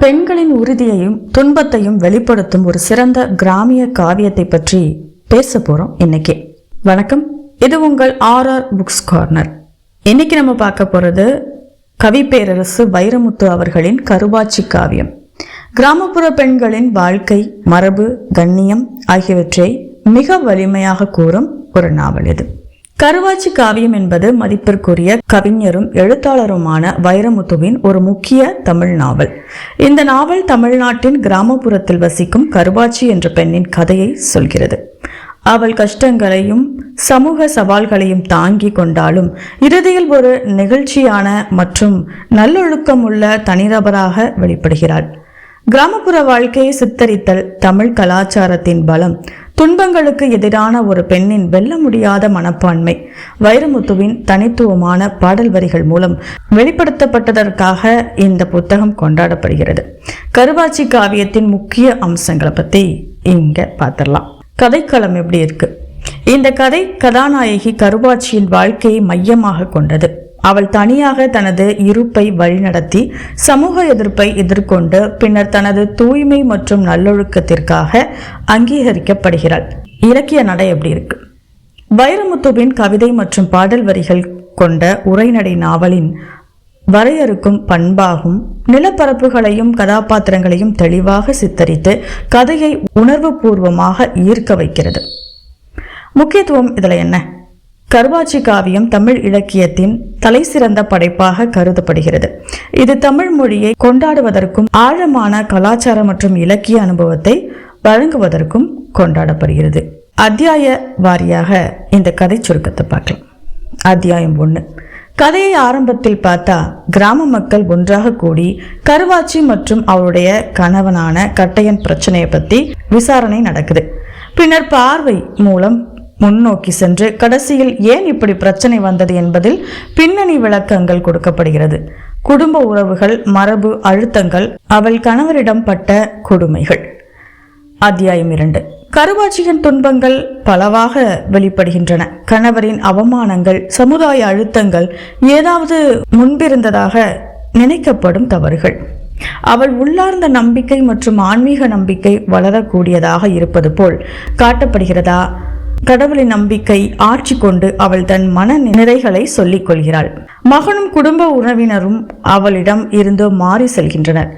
பெண்களின் உறுதியையும் துன்பத்தையும் வெளிப்படுத்தும் ஒரு சிறந்த கிராமிய காவியத்தை பற்றி பேச போறோம் இன்னைக்கு. வணக்கம். இது உங்கள் ஆர் ஆர் புக்ஸ் கார்னர். இன்னைக்கு நம்ம பார்க்க போறது கவி பேரரசு வைரமுத்து அவர்களின் கருவாச்சி காவியம். கிராமப்புற பெண்களின் வாழ்க்கை மரபு கண்ணியம் ஆகியவற்றை மிக வலிமையாக கூறும் ஒரு நாவல் இது. கருவாச்சி காவியம் என்பது மதிப்பிற்குரிய கவிஞரும் எழுத்தாளருமான வைரமுத்துவின் ஒரு முக்கிய தமிழ் நாவல். இந்த நாவல் தமிழ்நாட்டின் கிராமப்புறத்தில் வசிக்கும் கருவாச்சி என்ற பெண்ணின் கதையை சொல்கிறது. அவள் கஷ்டங்களையும் சமூக சவால்களையும் தாங்கி கொண்டாலும் இறுதியில் ஒரு நிகழ்ச்சியான மற்றும் நல்லொழுக்கம் உள்ள தனிநபராக வெளிப்படுகிறாள். கிராமப்புற வாழ்க்கையை சித்தரித்தல் தமிழ் கலாச்சாரத்தின் பலம் துன்பங்களுக்கு எதிரான ஒரு பெண்ணின் வெல்ல முடியாத மனப்பான்மை. வைரமுத்துவின் தனித்துவமான பாடல் வரிகள் மூலம் வெளிப்படுத்தப்பட்டதற்காக இந்த புத்தகம் கொண்டாடப்படுகிறது. கருவாச்சி காவியத்தின் முக்கிய அம்சங்களை பத்தி இங்க பார்த்துடலாம் கதைக்களம் எப்படி இருக்கு? இந்த கதை கதாநாயகி கருவாச்சியின் வாழ்க்கையை மையமாக கொண்டது. அவள் தனியாக தனது இருப்பை வழிநடத்தி சமூக எதிர்ப்பை எதிர்கொண்டு பின்னர் தனது தூய்மை மற்றும் நல்லொழுக்கத்திற்காக அங்கீகரிக்கப்படுகிறாள். இலக்கிய நடை எப்படி இருக்கு? வைரமுத்துவின் கவிதை மற்றும் பாடல் வரிகள் கொண்ட உரைநடை நாவலின் வரையறுக்கும் பண்பாகும் நிலப்பரப்புகளையும் கதாபாத்திரங்களையும் தெளிவாக சித்தரித்து கதையை உணர்வுபூர்வமாக ஈர்க்க வைக்கிறது. முக்கியத்துவம் இதுல என்ன? கருவாச்சி காவியம் தமிழ் இலக்கியத்தின் தலை சிறந்த படைப்பாக கருதப்படுகிறது. இது தமிழ் மொழியை கொண்டாடுவதற்கும் ஆழமான கலாச்சார மற்றும் இலக்கிய அனுபவத்தை வழங்குவதற்கும் கொண்டாடப்படுகிறது. அத்தியாய வாரியாக இந்த கதை சுருக்கத்தை பார்க்கலாம். அத்தியாயம் ஒன்று கதையை ஆரம்பத்தில் பார்த்தா கிராம மக்கள் ஒன்றாக கூடி கருவாச்சி மற்றும் அவருடைய கணவனான கட்டையன் பிரச்சனையை பத்தி விசாரணை நடக்குது. பின்னர் பார்வை மூலம் முன்னோக்கி சென்று கடைசியில் ஏன் இப்படி பிரச்சனை வந்தது என்பதில் பின்னணி விளக்கங்கள் கொடுக்கப்படுகிறது. குடும்ப உறவுகள் மரபு அழுத்தங்கள் அவள் கணவரிடம் பட்ட கொடுமைகள். அத்தியாயம் இரண்டு. கருவாட்சியின் துன்பங்கள் பலவாக வெளிப்படுகின்றன. கணவரின் அவமானங்கள் சமுதாய அழுத்தங்கள் ஏதாவது முன்பிருந்ததாக நினைக்கப்படும் தவறுகள். அவள் உள்ளார்ந்த நம்பிக்கை மற்றும் ஆன்மீக நம்பிக்கை வளரக்கூடியதாக இருப்பது போல் காட்டப்படுகிறதா? கடவுளின் நம்பிக்கை ஆட்சி கொண்டு அவள் தன் மன நிறைகளை சொல்லிக் கொள்கிறாள். மகனும் குடும்ப உறவினரும் அவளிடம் இருந்து மாறி செல்கின்றனர்.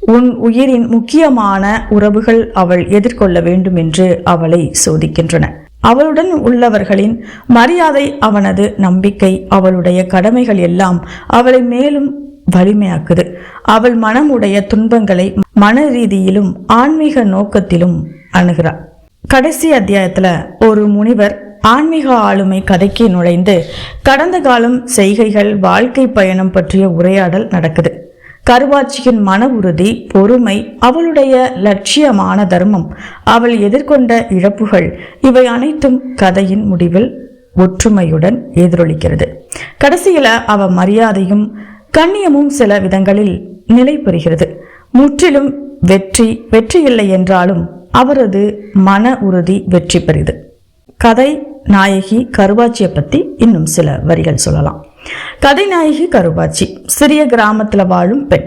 உன் உயிரின் முக்கியமான உறவுகள் அவள் எதிர்கொள்ள வேண்டும் என்று அவளை சோதிக்கின்றன. அவளுடன் உள்ளவர்களின் மரியாதை அவனது நம்பிக்கை அவளுடைய கடமைகள் எல்லாம் அவளை மேலும் வலிமையாக்குது. அவள் மனமுடைய துன்பங்களை மன ரீதியிலும் ஆன்மீக நோக்கத்திலும் அணுகிறாள் கடைசி அத்தியாயத்தில் ஒரு முனிவர் ஆன்மீக ஆளுமை கதைக்கு நுழைந்து கடந்த காலம் செய்கைகள் வாழ்க்கை பயணம் பற்றிய உரையாடல் நடக்குது. கருவாட்சியின் மன உறுதி பொறுமை அவளுடைய லட்சியமான தர்மம் அவள் எதிர்கொண்ட இழப்புகள் இவை அனைத்தும் கதையின் முடிவில் ஒற்றுமையுடன் எதிரொலிக்கிறது. கடைசியில் அவ மரியாதையும் கண்ணியமும் சில விதங்களில் நிலை பெறுகிறது. முற்றிலும் வெற்றி வெற்றி இல்லை என்றாலும் அவரது மன உறுதி வெற்றி பெறுது. கதை நாயகி கருவாச்சியை பற்றி இன்னும் சில வரிகள் சொல்லலாம். கதை நாயகி கருவாச்சி சிறிய கிராமத்தில் வாழும் பெண்.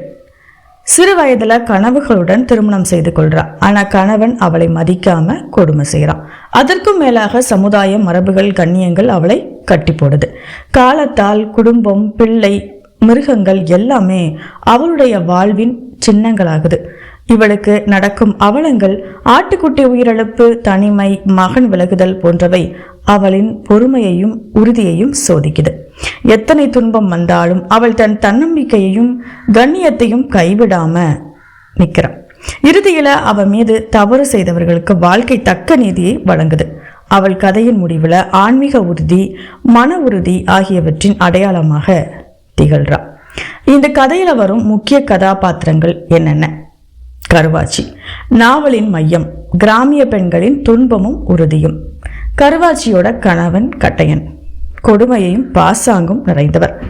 சிறு வயதில் கனவுகளுடன் திருமணம் செய்து கொள்கிறான் ஆனால் கணவன் அவளை மதிக்காம கொடுமை செய்கிறான் அதற்கும் மேலாக சமுதாய மரபுகள் கண்ணியங்கள் அவளை கட்டி போடுது. காலத்தால் குடும்பம் பிள்ளை மிருகங்கள் எல்லாமே அவளுடைய வாழ்வின் சின்னங்களாகுது. இவளுக்கு நடக்கும் அவலங்கள் ஆட்டுக்குட்டி உயிரிழப்பு தனிமை மகன் விலகுதல் போன்றவை அவளின் பொறுமையையும் உறுதியையும் சோதிக்குது. எத்தனை துன்பம் வந்தாலும் அவள் தன் தன்னம்பிக்கையையும் கண்ணியத்தையும் கைவிடாம நிற்கிறான். இறுதியில அவ மீது தவறு செய்தவர்களுக்கு வாழ்க்கை தக்க நீதியை வழங்குது. அவள் கதையின் முடிவில் ஆன்மீக உறுதி மன உறுதி ஆகியவற்றின் அடையாளமாக திகழ்கிறாள் இந்த கதையில் வரும் முக்கிய கதாபாத்திரங்கள் என்னென்ன? கருவாச்சி. நாவலின் மையம் கிராமிய பெண்களின் துன்பமும் உறுதியும். கருவாச்சியோட கணவன் கட்டையன். கொடுமையையும் பாசாங்கும் நிறைந்தவர்.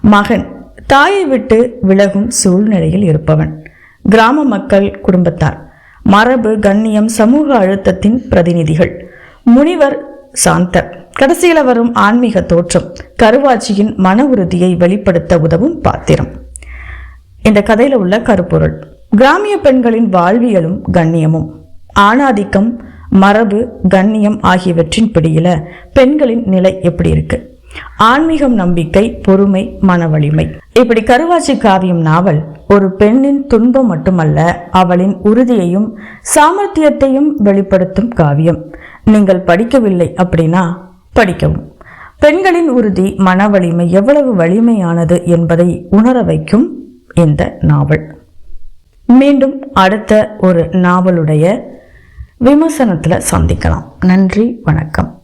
மகன் தாயை விட்டு விலகும் சூழ்நிலையில் இருப்பவன். கிராம மக்கள் குடும்பத்தார். மரபு கண்ணியம் சமூக அழுத்தத்தின் பிரதிநிதிகள். முனிவர் சாந்தர். கடைசியில் வரும் ஆன்மீக தோற்றம் கருவாச்சியின் மன உறுதியை வெளிப்படுத்த உதவும் பாத்திரம். இந்த கதையில் உள்ள கருப்பொருள். கிராமிய பெண்களின் வாழ்வியலும் கண்ணியமும். ஆணாதிக்கம் மரபு கண்ணியம் ஆகியவற்றின் பிடியில பெண்களின் நிலை எப்படி இருக்கு? ஆன்மீகம் நம்பிக்கை பொறுமை மன வலிமை இப்படி கருவாச்சி காவியம் நாவல் ஒரு பெண்ணின் துன்பம் மட்டுமல்ல அவளின் உறுதியையும் சாமர்த்தியத்தையும் வெளிப்படுத்தும் காவியம். நீங்கள் படிக்கவில்லை அப்படின்னா படிக்கவும். பெண்களின் உறுதி மன வலிமை எவ்வளவு வலிமையானது என்பதை உணர வைக்கும் இந்த நாவல். மீண்டும் அடுத்த ஒரு நாவலுடைய விமர்சனத்தில் சந்திக்கலாம். நன்றி வணக்கம்.